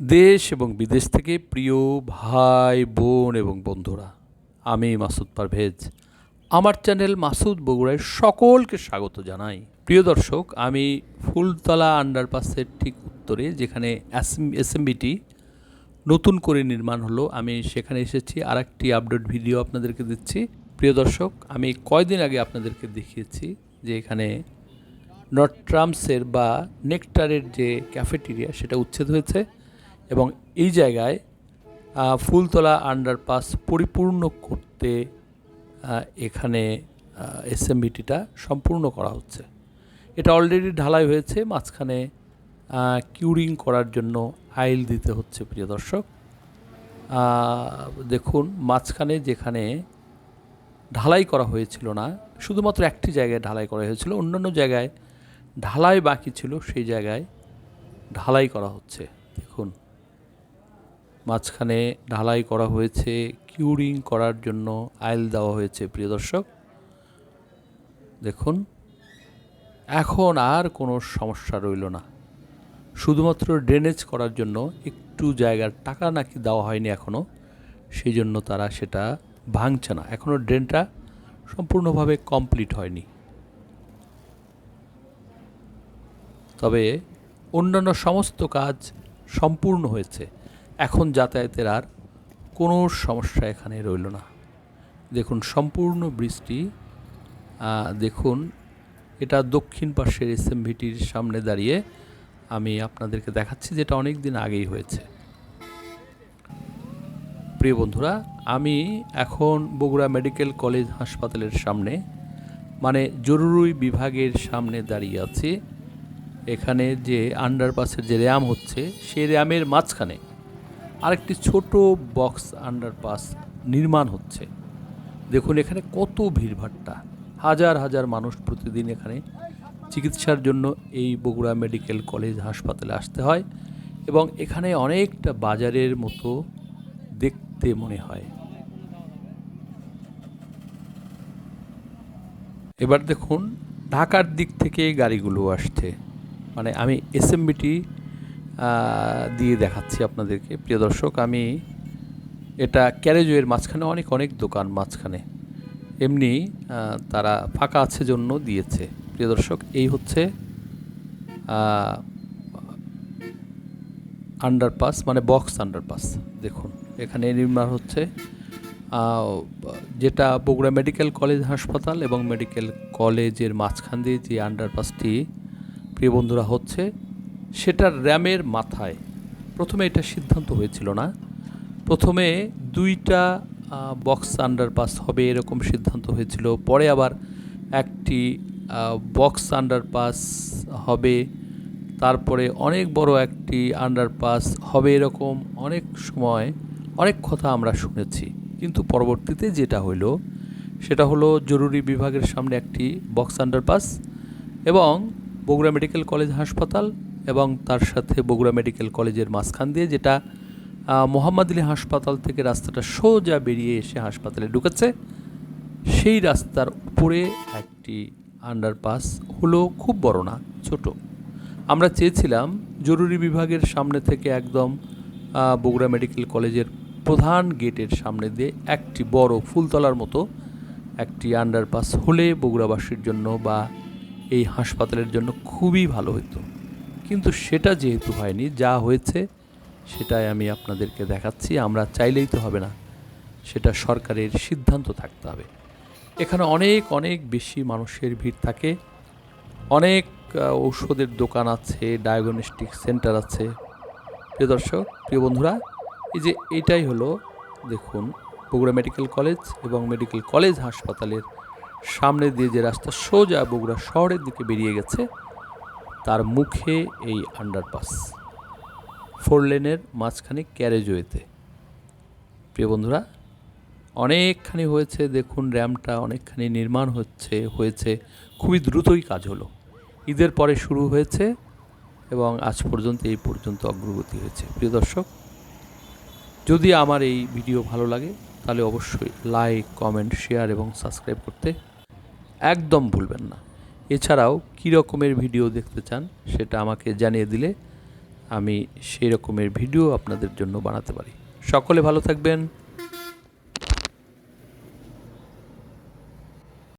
দেশ এবং বিদেশ থেকে প্রিয় ভাই, বোন এবং বন্ধুরা, আমি মাসুদ পারভেজ। আমার চ্যানেল মাসুদ বগুড়ায় সকলকে স্বাগত জানাই। প্রিয় দর্শক, আমি ফুলতলা আন্ডারপাসের ঠিক উত্তরে, যেখানে এসএমবিটি নতুন করে নির্মাণ হলো, আমি সেখানে এসেছি। আর একটি আপডেট ভিডিও আপনাদেরকে দিচ্ছি। প্রিয় দর্শক, আমি কয়দিন আগে আপনাদেরকে দেখিয়েছি যে এখানে নট্রামসের বা নেকটারের যে ক্যাফেটেরিয়া, সেটা উচ্ছেদ হয়েছে। এবং এই জায়গায় ফুলতলা আন্ডারপাস পরিপূর্ণ করতে এখানে এসএমবিটিটা সম্পূর্ণ করা হচ্ছে। এটা অলরেডি ঢালাই হয়েছে, মাঝখানে কিউরিং করার জন্য আইল দিতে হচ্ছে, প্রিয় দর্শক। দেখুন, মাঝখানে যেখানে ঢালাই করা হয়েছিল না, শুধুমাত্র একটি জায়গায় ঢালাই করা হয়েছিল, অন্যান্য জায়গায় ঢালাই বাকি ছিল, সেই জায়গায় ঢালাই করা হচ্ছে। দেখুন। মাঝখানে ঢালাই করা হয়েছে কিউরিং করার জন্য আইল দেওয়া হয়েছে, প্রিয় দর্শক। দেখুন, এখন আর কোনো সমস্যা রইল না। শুধুমাত্র ড্রেনেজ করার জন্য একটু জায়গার টাকা নাকি দেওয়া হয়নি এখনও সেই জন্য তারা সেটা ভাঙছে না। এখনও ড্রেনটা সম্পূর্ণভাবে কমপ্লিট হয়নি। তবে অন্যান্য সমস্ত কাজ সম্পূর্ণ হয়েছে। এখন যাতায়াতের আর কোনো সমস্যা এখানে রইল না। দেখুন, সম্পূর্ণ বৃষ্টি দেখুন, এটা দক্ষিণ পাশের এসএমভিটির সামনে দাঁড়িয়ে আমি আপনাদেরকে দেখাচ্ছি যেটা অনেক দিন আগেই হয়েছে। প্রিয় বন্ধুরা, আমি এখন বগুড়া মেডিকেল কলেজ হাসপাতালের সামনে মানে জরুরি বিভাগের সামনে দাঁড়িয়ে আছি। এখানে যে আন্ডারপাসের যে র্যাম হচ্ছে, সেই র্যামের মাঝখানে আরেকটি ছোট বক্স আন্ডারপাস নির্মাণ হচ্ছে। দেখুন এখানে কত ভিড়ভাট্টা। হাজার হাজার মানুষ প্রতিদিন এখানে চিকিৎসার জন্য এই বগুড়া মেডিকেল কলেজ হাসপাতালে আসতে হয় এবং এখানে অনেকটা বাজারের মতো দেখতে মনে হয়। এবার দেখুন, ঢাকার দিক থেকে গাড়িগুলো আসছে। মানে আমি এসএমবিটি দিয়ে দেখাচ্ছি আপনাদেরকে। প্রিয় দর্শক, আমি এটা ক্যারেজওয়ের মাঝখানে অনেক অনেক দোকান মাঝখানে। এমনি তারা ফাঁকা আছে জন্য দিয়েছে। প্রিয় দর্শক, এই হচ্ছে আন্ডারপাস মানে বক্স আন্ডারপাস দেখুন, এখানে নির্মাণ হচ্ছে যেটা বগুড়া মেডিকেল কলেজ হাসপাতাল এবং মেডিকেল কলেজের মাঝখান দিয়ে যে আন্ডারপাসটি প্রিয় বন্ধুরা, হচ্ছে সেটার র্যামের মাথায়। প্রথমে এটা সিদ্ধান্ত হয়েছিল না। প্রথমে দুইটা বক্স আন্ডারপাস হবে এরকম সিদ্ধান্ত হয়েছিল। পরে আবার একটি বক্স আন্ডারপাস হবে। তারপরে অনেক বড় একটি আন্ডারপাস হবে এরকম অনেক সময়, অনেক কথা আমরা শুনেছি। কিন্তু পরবর্তীতে যেটা হলো সেটা হলো জরুরি বিভাগের সামনে একটি বক্স আন্ডারপাস এবং বগুড়া মেডিকেল কলেজ হাসপাতাল এবং তার সাথে বগুড়া মেডিকেল কলেজের মাঝখান দিয়ে, যেটা মোহাম্মদ আলী হাসপাতাল থেকে রাস্তাটা সোজা বেরিয়ে এসে হাসপাতালে ঢুকেছে। সেই রাস্তার উপরে একটি আন্ডারপাস হলো খুব বড় না, ছোট। আমরা চেয়েছিলাম জরুরি বিভাগের সামনে থেকে একদম বগুড়া মেডিকেল কলেজের প্রধান গেটের সামনে দিয়ে একটি বড় ফুলতলার মতো একটি আন্ডারপাস হলে বগুড়াবাসীর জন্য বা এই হাসপাতালের জন্য খুবই ভালো হতো কিন্তু সেটা যেহেতু হয়নি, যা হয়েছে সেটাই আমি আপনাদেরকে দেখাচ্ছি, আমরা চাইলেই তো হবে না। সেটা সরকারের সিদ্ধান্ত থাকতে হবে। এখানে অনেক অনেক বেশি মানুষের ভিড় থাকে। অনেক ঔষধের দোকান আছে ডায়াগনস্টিক সেন্টার আছে। প্রিয় দর্শক, প্রিয় বন্ধুরা, এই যে এটাই হলো, দেখুন, বগুড়া মেডিকেল কলেজ এবং মেডিকেল কলেজ হাসপাতালের সামনে দিয়ে যে রাস্তা সোজা বগুড়া শহরের দিকে বেরিয়ে গেছে তার মুখে এই আন্ডারপাস ফোর লেনের মাঝখানে ক্যারেজওয়েতে প্রিয় বন্ধুরা, অনেকখানি হয়েছে, দেখুন র্যামটা অনেকখানি নির্মাণ হচ্ছে, হয়েছে, খুবই দ্রুতই কাজ হলো। ঈদের পরে শুরু হয়েছে এবং আজ পর্যন্ত, এই পর্যন্ত অগ্রগতি হয়েছে। প্রিয় দর্শক, যদি আমার এই ভিডিও ভালো লাগে, তাহলে অবশ্যই লাইক কমেন্ট শেয়ার এবং সাবস্ক্রাইব করতে একদম ভুলবেন না। এছাড়াও কী রকমের ভিডিও দেখতে চান সেটা আমাকে জানিয়ে দিলে আমি সেই রকমের ভিডিও আপনাদের জন্য বানাতে পারি। সকলে ভালো থাকবেন।